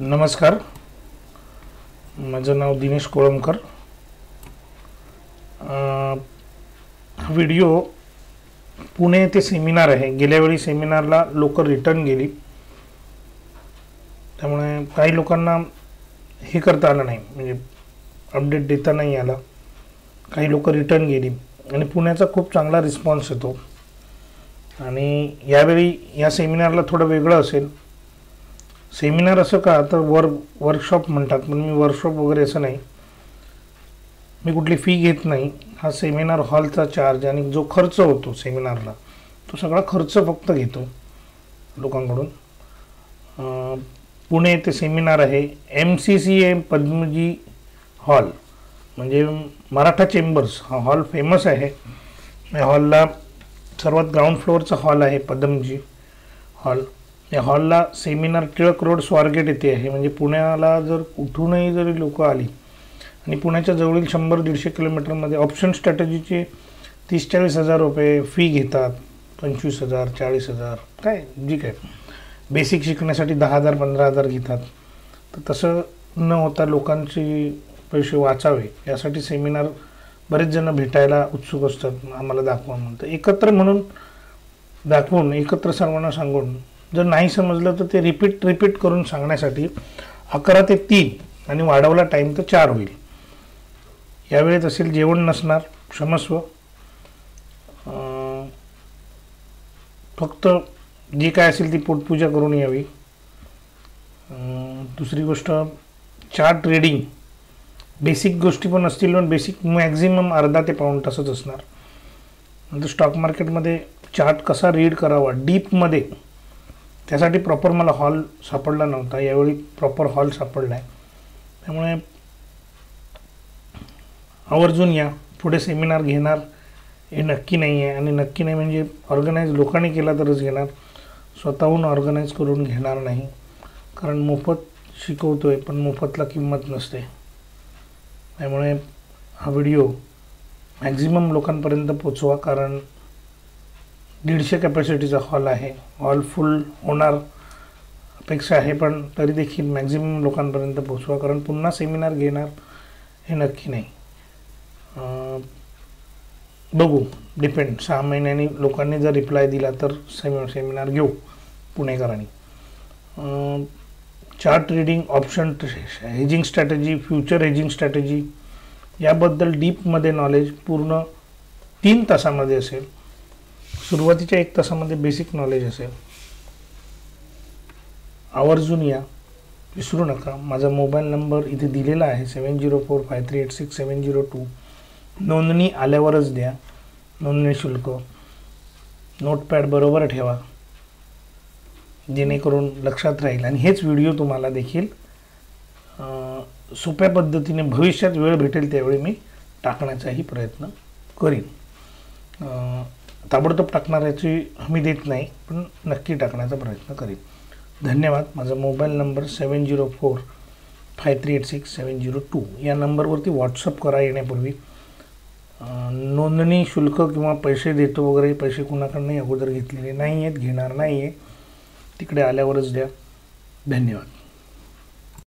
नमस्कार. माझं नाव दिनेश कोळंबकर. व्हिडिओ पुणे येथे सेमिनार आहे. गेल्या वेळी सेमिनारला लोक रिटर्न गेली. त्यामुळे काही लोकांना हे करता आलं नाही. म्हणजे अपडेट देता नाही आला. काही लोक रिटर्न गेली. आणि पुण्याचा खूप चांगला रिस्पॉन्स येतो. आणि यावेळी या सेमिनारला थोडं वेगळं असेल. सेमिनार असं का तर वर वर्कशॉप म्हणतात पण मी वर्कशॉप वगैरे असं नाही. मी कुठली फी घेत नाही. हा सेमिनार हॉलचा चार्ज आणि जो खर्च होतो सेमिनारला तो सगळा खर्च फक्त घेतो लोकांकडून. पुणे येथे सेमिनार आहे. M C C M Padmaji hall म्हणजे मराठा चेंबर्स हा हॉल फेमस आहे. या हॉलला सर्वात ग्राउंड फ्लोअरचा हॉल आहे पद्मजी हॉल या हॉलला सेमिनार टिळक रोड स्वारगेट येथे आहे. म्हणजे पुण्याला जर कुठूनही जरी लोकं आली आणि पुण्याच्या जवळील शंभर दीडशे किलोमीटरमध्ये ऑप्शन स्ट्रॅटजीचे तीस चाळीस हजार रुपये फी घेतात. पंचवीस हजार चाळीस हजार काय जी काय. बेसिक शिकण्यासाठी दहा हजार पंधरा हजार घेतात. तर तसं न होता लोकांचे पैसे वाचावे यासाठी सेमिनार बरेच जण भेटायला उत्सुक असतात आम्हाला दाखवा म्हणून. तर एकत्र म्हणून दाखवून एकत्र सर्वांना सांगून जर नाही समजलं तर ते रिपीट रिपीट करून सांगण्यासाठी अकरा ते तीन आणि वाढवला टाईम तर चार होईल. यावेळेत असेल जेवण नसणार क्षमस्व. फक्त जी काय असेल ती पोटपूजा करून यावी. दुसरी गोष्ट चार्ट रीडिंग बेसिक गोष्टी पण असतील पण बेसिक मॅक्झिमम अर्धा ते पाऊण तासच असणार. नंतर स्टॉक मार्केटमध्ये चार्ट कसा रीड करावा? डीपमध्ये त्यासाठी प्रॉपर मला हॉल सापडला नव्हता. यावेळी प्रॉपर हॉल सापडला आहे त्यामुळे आवर्जून या. पुढे सेमिनार घेणार हे नक्की नाही आहे आणि नक्की नाही म्हणजे ऑर्गनाईज लोकांनी केला तरच घेणार. स्वतःहून ऑर्गनाईज करून घेणार नाही. कारण मोफत शिकवतो आहे पण मोफतला किंमत नसते. त्यामुळे हा व्हिडिओ मॅक्झिमम लोकांपर्यंत पोचवा. कारण दीडशे कॅपॅसिटीचा हॉल आहे. हॉल फुल होणार अपेक्षा आहे पण तरी देखील मॅक्झिमम लोकांपर्यंत पोचवा कारण पुन्हा सेमिनार घेणार हे नक्की नाही. बघू. डिपेंड सहा महिन्यांनी लोकांनी जर रिप्लाय दिला तर सेमि सेमिनार घेऊ पुणेकरांनी. Chart reading option hedging strategy future hedging strategy याबद्दल डीपमध्ये नॉलेज पूर्ण तीन तासामध्ये असेल. सुरुवातीच्या एक तासामध्ये बेसिक नॉलेज असेल. आवर्जून या. विसरू नका. माझा मोबाईल नंबर इथे दिलेला आहे. Seven zero four five three eight six seven zero two नोंदणी आल्यावरच द्या. नोंदणी शुल्क. नोटपॅड बरोबर ठेवा. जेणेकरून लक्षात राहील. आणि हेच व्हिडिओ तुम्हाला देखील सोप्या पद्धतीने भविष्यात वेळ भेटेल त्यावेळी मी टाकण्याचाही प्रयत्न करीन. ताबडतोब टाकणाऱ्याची हमी देत नाही पण नक्की टाकण्याचा प्रयत्न करीन. धन्यवाद. माझा mobile number seven zero four five three eight six seven zero two. या नंबरवरती व्हॉट्सअप करा येण्यापूर्वी. नोंदणी शुल्क किंवा पैसे देतो वगैरे पैसे कुणाकडनंही अगोदर घेतलेले नाही आहेत घेणार नाही आहे तिकडे आल्यावरच द्या. धन्यवाद.